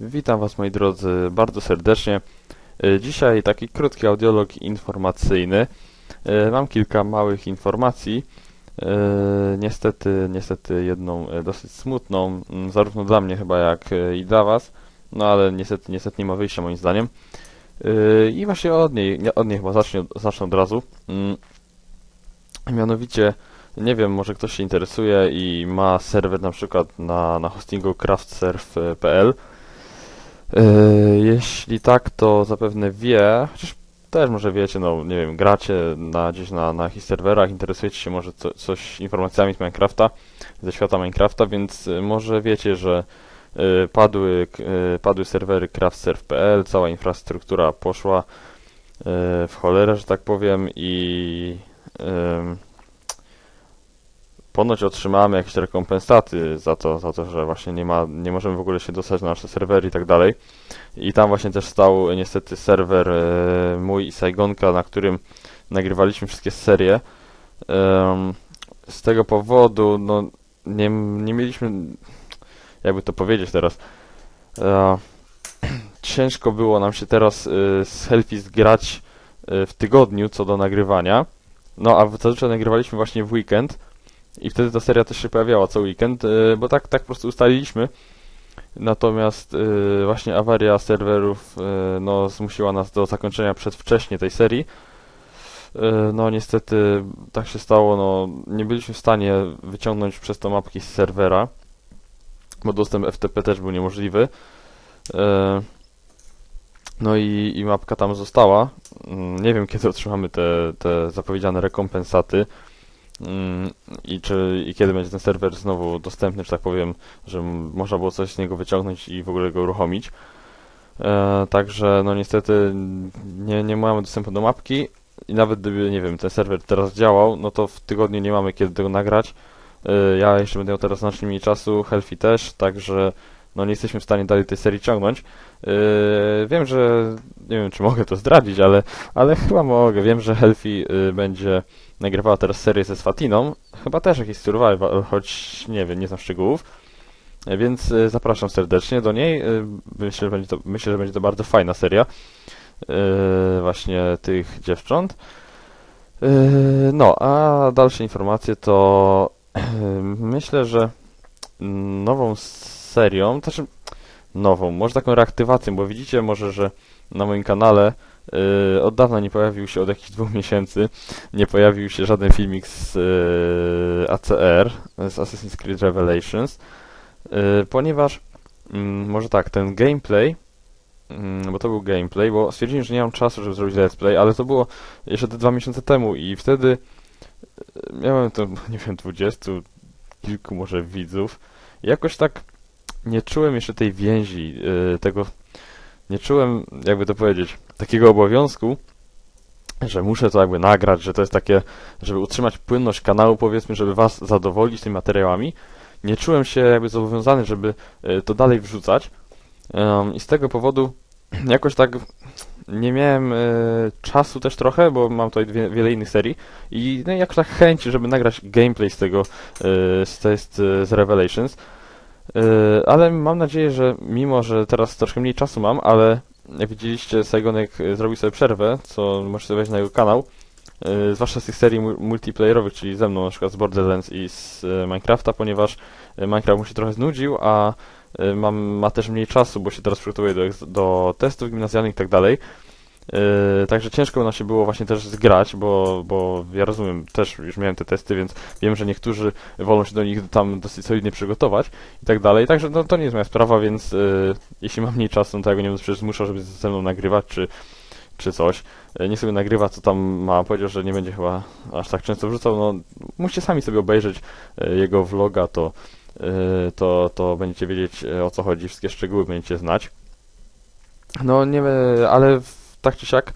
Witam Was moi drodzy bardzo serdecznie. E, Dzisiaj taki krótki audiolog informacyjny. E, Mam kilka małych informacji. E, Niestety, niestety jedną dosyć smutną, m, zarówno dla mnie chyba jak i dla Was. No ale niestety, niestety nie ma wyjścia moim zdaniem. I właśnie od niej, nie, od niej chyba zacznę, zacznę od razu. Mm, Mianowicie, nie wiem, może ktoś się interesuje i ma serwer na przykład na, na hostingu craftsurf.pl. Yy, jeśli tak, to zapewne wie, chociaż też może wiecie, no nie wiem, gracie na, gdzieś na, na jakichś serwerach, interesujecie się może co, coś informacjami z Minecrafta, ze świata Minecrafta, więc y, może wiecie, że y, padły, y, padły serwery craftsurf.pl, cała infrastruktura poszła y, w cholerę, że tak powiem i ym, ponoć otrzymamy jakieś rekompensaty za to, za to, że właśnie nie ma, nie możemy w ogóle się dostać na nasze serwery i tak dalej. I tam właśnie też stał e, niestety serwer e, mój i Saigonka, na którym nagrywaliśmy wszystkie serie. Em, z tego powodu, no, nie, nie mieliśmy, jakby to powiedzieć teraz, e, ciężko było nam się teraz e, z Helfi zgrać e, w tygodniu co do nagrywania. No, a zazwyczaj nagrywaliśmy właśnie w weekend. I wtedy ta seria też się pojawiała co weekend, y, bo tak, tak po prostu ustaliliśmy. Natomiast y, właśnie awaria serwerów y, no, zmusiła nas do zakończenia przedwcześnie tej serii. No niestety tak się stało, no nie byliśmy w stanie wyciągnąć przez to mapki z serwera, bo dostęp FTP też był niemożliwy. No i, i mapka tam została. Mm, Nie wiem kiedy otrzymamy te, te zapowiedziane rekompensaty. Mm, i czy i kiedy będzie ten serwer znowu dostępny, że tak powiem, że można było coś z niego wyciągnąć i w ogóle go uruchomić. E, także no niestety nie, nie mamy dostępu do mapki i nawet gdyby, nie wiem, ten serwer teraz działał, no to w tygodniu nie mamy kiedy tego nagrać. E, ja jeszcze będę miał teraz znacznie mniej czasu, Helfi też, także no nie jesteśmy w stanie dalej tej serii ciągnąć. E, wiem, że nie wiem, czy mogę to zdradzić, ale, ale chyba mogę. Wiem, że Helfi y, będzie nagrywała teraz serię ze Swatiną, chyba też jakiś survival, choć nie wiem, nie znam szczegółów. E, Więc e, zapraszam serdecznie do niej. E, Myślę, że będzie to, myślę, że będzie to bardzo fajna seria e, właśnie tych dziewcząt. No, a dalsze informacje to myślę, że nową serią, znaczy nową, może taką reaktywacją, bo widzicie może, że na moim kanale e, od dawna nie pojawił się, od jakichś dwóch miesięcy, nie pojawił się żaden filmik z e, ACR, z Assassin's Creed Revelations, e, ponieważ mm, może tak, ten gameplay, mm, bo to był gameplay, bo stwierdziłem, że nie mam czasu, żeby zrobić let's play, ale to było jeszcze te dwa miesiące temu i wtedy e, miałem to, nie wiem, dwudziestu kilku może widzów. Jakoś tak nie czułem jeszcze tej więzi, e, tego, nie czułem, jakby to powiedzieć, takiego obowiązku, że muszę to jakby nagrać, że to jest takie, żeby utrzymać płynność kanału, powiedzmy, żeby was zadowolić tymi materiałami. Nie czułem się jakby zobowiązany, żeby e, to dalej wrzucać. I z tego powodu jakoś tak nie miałem e, czasu też trochę, bo mam tutaj wiele innych serii i no, jakoś tak chęci, żeby nagrać gameplay z tego, e, z, z, z Revelations. E, ale mam nadzieję, że mimo, że teraz troszkę mniej czasu mam, ale jak widzieliście, Saigonek e, zrobił sobie przerwę, co możecie wejść na jego kanał, e, zwłaszcza z tych serii mu- multiplayerowych, czyli ze mną na przykład z Borderlands i z Minecrafta, ponieważ Minecraft mu się trochę znudził, a mam, ma też mniej czasu, bo się teraz przygotowuje do, do testów gimnazjalnych i tak dalej. E, Także ciężko nam się było właśnie też zgrać, bo, bo ja rozumiem, też już miałem te testy, więc wiem, że niektórzy wolą się do nich tam dosyć solidnie przygotować i tak dalej. Także no, to nie jest moja sprawa, więc e, jeśli mam mniej czasu, no to ja go nie przecież zmuszał, żeby ze mną nagrywać, czy, czy coś. E, Niech sobie nagrywa, co tam ma. Powiedział, że nie będzie chyba aż tak często wrzucał. No, musicie sami sobie obejrzeć e, jego vloga, to, e, to, to będziecie wiedzieć o co chodzi, wszystkie szczegóły będziecie znać. No nie, ale tak czy siak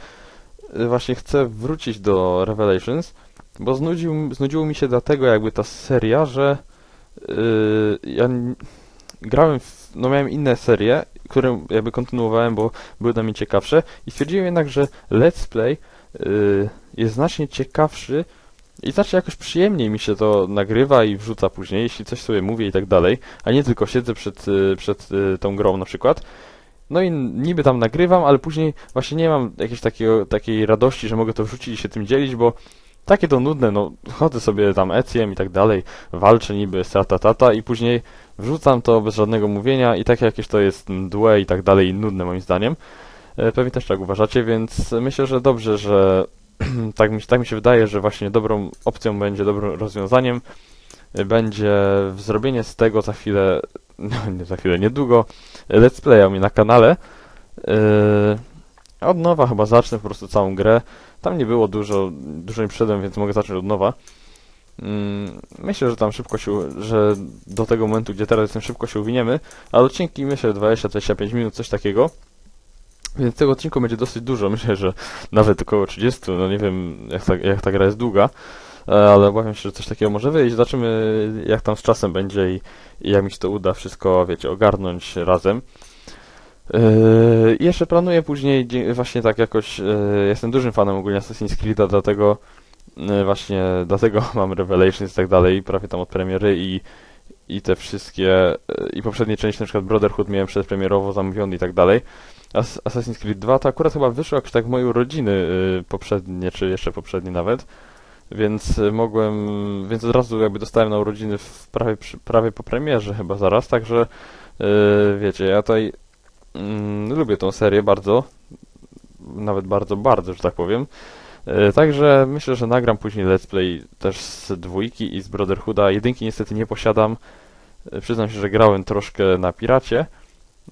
e, właśnie chcę wrócić do Revelations, bo znudził, znudziło mi się dlatego jakby ta seria, że yy, ja grałem, w, no miałem inne serie, które jakby kontynuowałem, bo były dla mnie ciekawsze i stwierdziłem jednak, że let's play yy, jest znacznie ciekawszy i znaczy jakoś przyjemniej mi się to nagrywa i wrzuca później, jeśli coś sobie mówię i tak dalej, a nie tylko siedzę przed, y, przed y, tą grą na przykład. No i niby tam nagrywam, ale później właśnie nie mam jakiejś takiego, takiej radości, że mogę to wrzucić i się tym dzielić, bo takie to nudne, no chodzę sobie tam ecjem i tak dalej, walczę niby tata i później wrzucam to bez żadnego mówienia i takie jakieś to jest mdłe i tak dalej i nudne moim zdaniem. E, Pewnie też tak uważacie, więc myślę, że dobrze, że tak mi, tak mi się wydaje, że właśnie dobrą opcją będzie, dobrym rozwiązaniem będzie zrobienie z tego za chwilę, no nie za chwilę, niedługo, let's playa mi na kanale. Yy, od nowa chyba zacznę po prostu całą grę. Tam nie było dużo, dużo nie przyszedłem, więc mogę zacząć od nowa. Yy, myślę, że tam szybko się, że do tego momentu, gdzie teraz jestem, szybko się uwiniemy, ale odcinki myślę 20-25 minut, coś takiego. Więc tego odcinku będzie dosyć dużo, myślę, że nawet około 30, no nie wiem jak ta, jak ta gra jest długa, ale obawiam się, że coś takiego może wyjść. Zobaczymy jak tam z czasem będzie i, i jak mi się to uda wszystko, wiecie, ogarnąć razem. Yy, jeszcze planuję później właśnie tak jakoś, yy, jestem dużym fanem ogólnie Assassin's Creed'a, dlatego yy, właśnie, dlatego mam Revelations i tak dalej, prawie tam od premiery i, i te wszystkie, yy, i poprzednie części, na przykład Brotherhood miałem przedpremierowo zamówiony i tak dalej. As Assassin's Creed 2 to akurat chyba wyszło jakoś tak mojej urodziny yy, poprzednie, czy jeszcze poprzednie nawet, więc y, mogłem, więc od razu jakby dostałem na urodziny w prawie, prawie po premierze chyba zaraz, także yy, wiecie, ja tutaj mm, lubię tą serię bardzo, nawet bardzo, bardzo, że tak powiem. Yy, Także myślę, że nagram później let's play też z dwójki i z Brotherhooda. Jedynki niestety nie posiadam. Przyznam się, że grałem troszkę na piracie.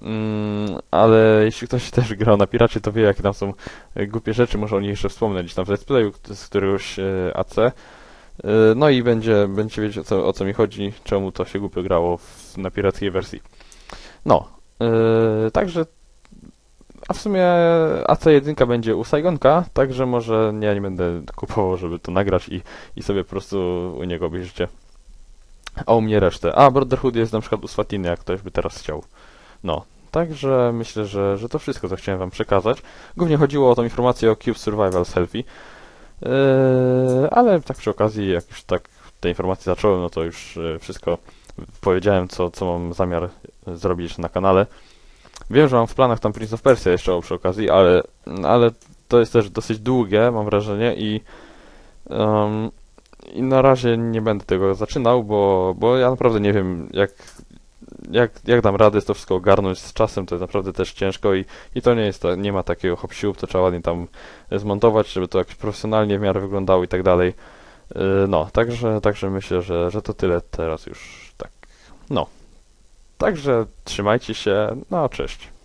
Mm, ale jeśli ktoś też grał na piracie, to wie jakie tam są e, głupie rzeczy, może o nich jeszcze wspomnę gdzieś tam w let's z któregoś e, AC. E, No i będzie, będzie wiedzieć o co, o co mi chodzi, czemu to się głupio grało w, na pirackiej wersji. No, także a w sumie AC1 będzie u Saigonka, także może ja nie będę kupował, żeby to nagrać i, i sobie po prostu u niego obejrzycie. A u mnie resztę. A Brotherhood jest na przykład u Swatiny, jak ktoś by teraz chciał. No, także myślę, że, że to wszystko, co chciałem wam przekazać. Głównie chodziło o tą informację o Cube Survival Selfie. Yy, ale tak przy okazji, jak już tak te informacje zacząłem, no to już yy, wszystko powiedziałem, co, co mam zamiar zrobić na kanale. Wiem, że mam w planach tam Prince of Persia jeszcze o przy okazji, ale, ale to jest też dosyć długie, mam wrażenie, i, um, i na razie nie będę tego zaczynał, bo, bo ja naprawdę nie wiem, jak, jak, jak dam radę to wszystko ogarnąć z czasem, to jest naprawdę też ciężko i, i to nie jest, ta, nie ma takiego hop to trzeba ładnie tam zmontować, żeby to jakoś profesjonalnie w miarę wyglądało i tak dalej. Yy, No, także, także myślę, że, że to tyle teraz już tak. No. Także trzymajcie się, no cześć.